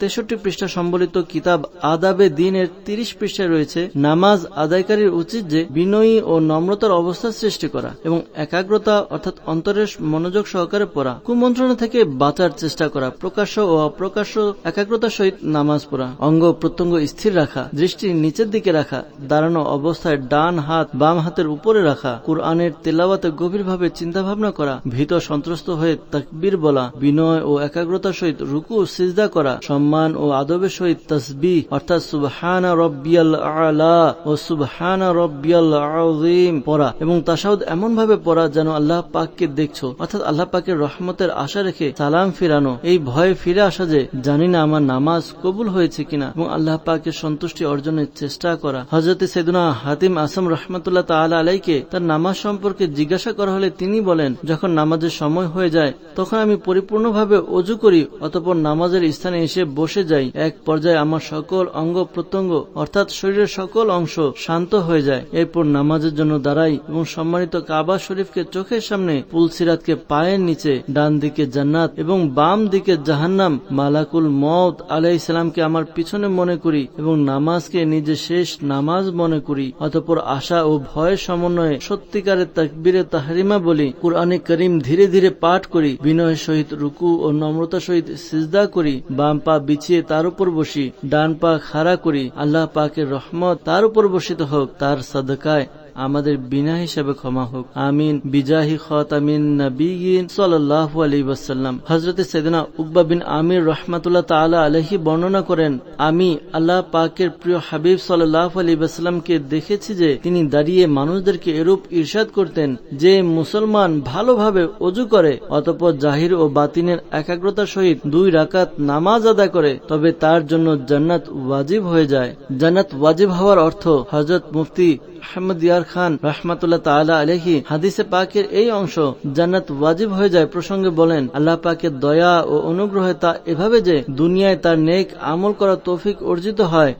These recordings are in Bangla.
তেষট্টি পৃষ্ঠা সম্বলিত কিতাব আদাবে দিনের তিরিশ পৃষ্ঠায় রয়েছে, নামাজ আদায়কারীর উচিত যে বিনয়ী ও নম্রতার অবস্থা সৃষ্টি করা এবং একাগ্রতা অর্থাৎ অন্তরের মনোযোগ সহকারে পড়া, কুমন্ত্রণা থেকে বাঁচার চেষ্টা করা, প্রকাশ্য ও অপ্রকাশ্য একাগ্রতার সহিত নামাজ পড়া, অঙ্গ প্রত্যঙ্গ স্থির রাখা, দৃষ্টি নিচের দিকে রাখা, দাঁড়ানো অবস্থায় ডান হাত বাম হাতের উপরে রাখা, কোরআনের তেলাওয়াতে গভীরভাবে চিন্তাভাবনা করা, ভীত সন্ত্রস্ত হয়ে তাকবীর বলা, বিনয় ও একাগ্রতার সহিত রুকু সিজদা করা সম্মান ও আদবের সহিত তসবি অর্থাৎ সুবহানা রব্বিয়াল আলা ও সুবহানা রব্বিয়াল আযীম পড়া এবং তাসাউদ এমন ভাবে পড়া যেন আল্লাহ পাককে দেখছ, অর্থাৎ আল্লাহ পাকের রহমতের আশা রেখে সালাম ফিরানো। এই ভয়ে ফিরে আসা যে, জানি না আমার নামাজ কবুল হয়েছে কিনা এবং আল্লাহ পাকের সন্তুষ্টি অর্জনের চেষ্টা করা। হজরত সেদুনা হাতিম আসম রহমতুল্লাহ তাআলা আলাইকে তার নামাজ সম্পর্কে জিজ্ঞাসা করা হলে তিনি বলেন, যখন নামাজের সময় হয়ে যায়, তখন আমি পরিপূর্ণভাবে অজু করি, অতপর নামাজের স্থানে এসে বসে যাই, এক পর্যায়ে আমার সকল অঙ্গ প্রত্যঙ্গ, অর্থাৎ শরীরের সকল অংশ শান্ত হয়ে যায়। এরপর নামাজের জন্য দাঁড়াই এবং সম্মানিত কাবা শরীফকে চোখের সামনে পুলসিরাতকে পায়ের নিচে, ডান দিকে জান্নাত এবং বাম দিকে জাহান্নাম। মালাকুল মত আলাই সালামকে আমার পিছনে মনে করি এবং নামাজকে নিজে শেষ নামাজ মনে করি, অতপর আশা ও ভয়ের সমন্বয়ে সত্যিকারের তাকবীরে তাহরিমা বলি, কুরআনে করিম ধীরে ধীরে পাঠ করি, বিনয়ের সহিত রুকু ও নম্রতা সহিত সিজদা করি, বাম পা বিছিয়ে তার উপর বসি, ডান পা খাড়া করি, আল্লাহ পাকের রহমত তার উপর বসিত হোক, তার সদকায় আমাদের বিনা হিসাবে ক্ষমা হোক। আমিন। বিজাহি খতামিন নবীন সাল্লাহ হজরত সেদিনা উকবা বিন আমির রহমাতুল্লাহ তালা আলহি বর্ণনা করেন, আমি আল্লাহ পাকের প্রিয় হাবিব সাল্লাহ আলী দেখেছি যে তিনি দাঁড়িয়ে মানুষদেরকে এরূপ ইরশাদ করতেন যে মুসলমান ভালোভাবে অজু করে, অতপর জাহির ও বাতিনের একাগ্রতার সহিত দুই রাকাত নামাজ আদা করে, তবে তার জন্য জান্নাত ওয়াজিব হয়ে যায়। জান্নাত ওয়াজিব হওয়ার অর্থ হজরত মুফতি আহমদ খান রহমাতুল্লাহ তালা আলহি হাদিসে পাকের এই অংশ জান্নাত ওয়াজিব হয়ে যায় প্রসঙ্গে বলেন, আল্লাহ পাকের দয়া ও অনুগ্রহে তা এভাবে যে দুনিয়ায় তার নেক আমল করা তৌফিক অর্জিত হয়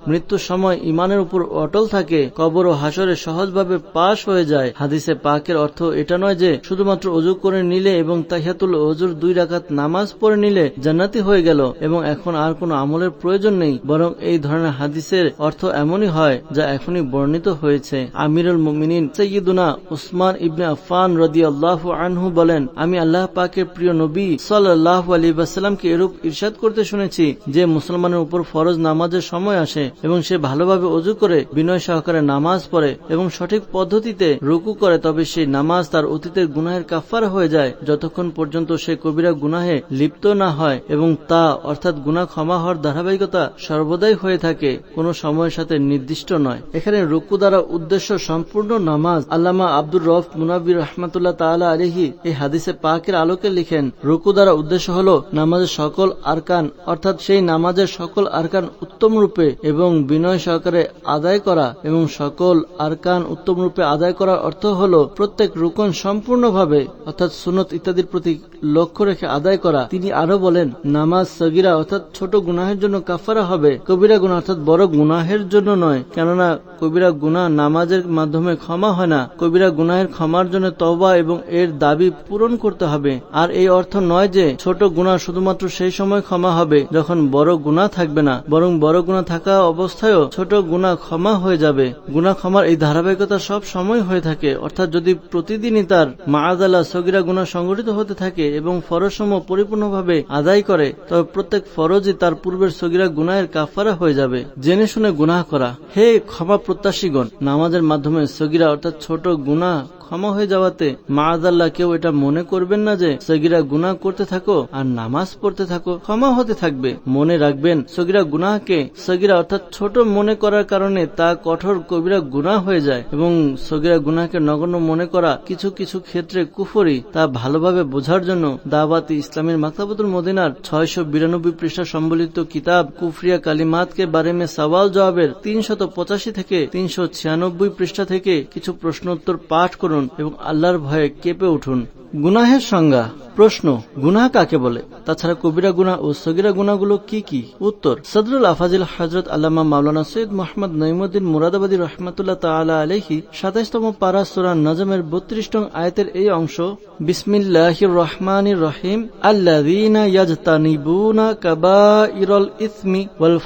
সময় ইমানের উপর অটল থাকে, কবর ও হাসরে সহজভাবে পাশ হয়ে যায়। হাদিসে পাকের অর্থ এটা নয় যে শুধুমাত্র অজু করে নিলে এবং তাহিয়াতুল অজুর দুই রাকাত নামাজ পড়ে নিলে জান্নাতি হয়ে গেল এবং এখন আর কোনো আমলের প্রয়োজন নেই, বরং এই ধরনের হাদিসের অর্থ এমনই হয় যা এখনই বর্ণিত হয়েছে। আমিরুল মুমিনিন সৈয়দুনা উসমান ইবনে আফান রদি আল্লাহ আনহু বলেন, আমি আল্লাহ পাকের প্রিয় নবী সাল্লাহ আলী বাসাল্লামকে এরূপ ইরশাদ করতে শুনেছি যে মুসলমানের উপর ফরজ নামাজের সময় আসে এবং সে ভালোভাবে অজু করে, বিনয় সহকারে নামাজ পড়ে এবং সঠিক পদ্ধতিতে রুকু করে, তবে সেই নামাজ তার অতীতের গুনাহের কাফার হয়ে যায়। যতক্ষণ পর্যন্ত সে কবিরা গুনাহে লিপ্ত না হয় এবং তা, অর্থাৎ গুনা ক্ষমা হওয়ার ধারাবাহিকতা সর্বদাই হয়ে থাকে, কোনো সময়ের সাথে নির্দিষ্ট নয়। এখানে রুকু দ্বারা উদ্দেশ্য সম্পূর্ণ নামাজ আল্লামা আব্দুর রফ মুনাবির রহমতুল্লাহ তালা আলহি এই হাদিসে পাকের আলোকে লিখেন, রুকু দ্বারা উদ্দেশ্য হল নামাজের সকল আরকান, অর্থাৎ সেই নামাজের সকল আরকান উত্তম রূপে এবং বিনয় সহকারে আদায় করা এবং সকল আরকান উত্তম রূপে আদায় করার অর্থ হল প্রত্যেক রুকন সম্পূর্ণভাবে, অর্থাৎ সুনত ইত্যাদির প্রতি লক্ষ্য রেখে আদায় করা। তিনি আরও বলেন, নামাজ সগিরা অর্থাৎ ছোট গুনাহের জন্য কাফারা হবে। কবিরা গুণা অর্থাৎ বড় গুনাহের জন্য নয়, কেননা কবিরা গুনা নামাজের মাধ্যমে ক্ষমা হয় না। কবিরা গুনাহের ক্ষমার জন্য তবা এবং এর দাবি পূরণ করতে হবে। আর এই অর্থ নয় যে ছোট গুণা শুধুমাত্র সেই সময় ক্ষমা হবে যখন বড় গুণা থাকবে না। বরং বড় গুণা থাকা অবস্থায়ও ছোট গুণা ক্ষমা হয়ে যাবে। গুণা ক্ষমার এই ধারাবাহিকতা সব সময় হয়ে থাকে। অর্থাৎ যদি প্রতিদিনই তার মাআদালা সগিরা গুণা সংগঠিত হতে থাকে এবং ফরজসমূহ পরিপূর্ণভাবে আদায় করে, তবে প্রত্যেক ফরজই তার পূর্বের সগিরা গুনাহের কাফারা হয়ে যাবে। জেনে শুনে গুনাহ করা। হে ক্ষমা প্রত্যাশীগণ নামাজের মাধ্যমে সগিরা অর্থাৎ ছোট গুণা ক্ষমা হয়ে যাওয়াতে মাআদাল্লাহ কেউ এটা মনে করবেন না যে সগিরা গুনাহ করতে থাকো আর নামাজ পড়তে থাকো, ক্ষমা হতে থাকবে। মনে রাখবেন, সগিরা গুনাহকে সগিরা অর্থাৎ ছোট মনে করার কারণে তা কঠোর কবিরা গুনাহ হয়ে যায় এবং সগিরা গুনাহকে নগণ্য মনে করা কিছু কিছু ক্ষেত্রে কুফরি তা ভালোভাবে বোঝার জন্য দাওয়াতি ইসলামের মাকতাবতুল মদিনার ছয়শো বিরানব্বই পৃষ্ঠা সম্বলিত কিতাব কুফরিয়া কালিমাতকে বারে মে সওয়াল জবাবের তিনশত পঁচাশি থেকে তিনশো ছিয়ানব্বই পৃষ্ঠা থেকে কিছু প্রশ্নোত্তর পাঠ করুন। করুন এবং আল্লাহর ভয়ে কেঁপে উঠুন। গুনাহের সংজ্ঞা। প্রশ্ন, গুনাহ কাকে বলে? তাছাড়া কবিরা গুনা ও সগিরা গুনাগুলো কি কি? উত্তর, সদরুল আফাজিল হজরত আল্লামা মাওলানা সৈয়দ মোহাম্মদ নঈমুদ্দিন মুরাদাবাদী রহমতুল্লাহ তালা আলহি সাতাইশতম পারা সুরা নজমের বত্রিশ টং আয়তের এই অংশ বিসমিল্লাহ রহমান রহিম আল্লাহ ইরল ইসমি ওয়াল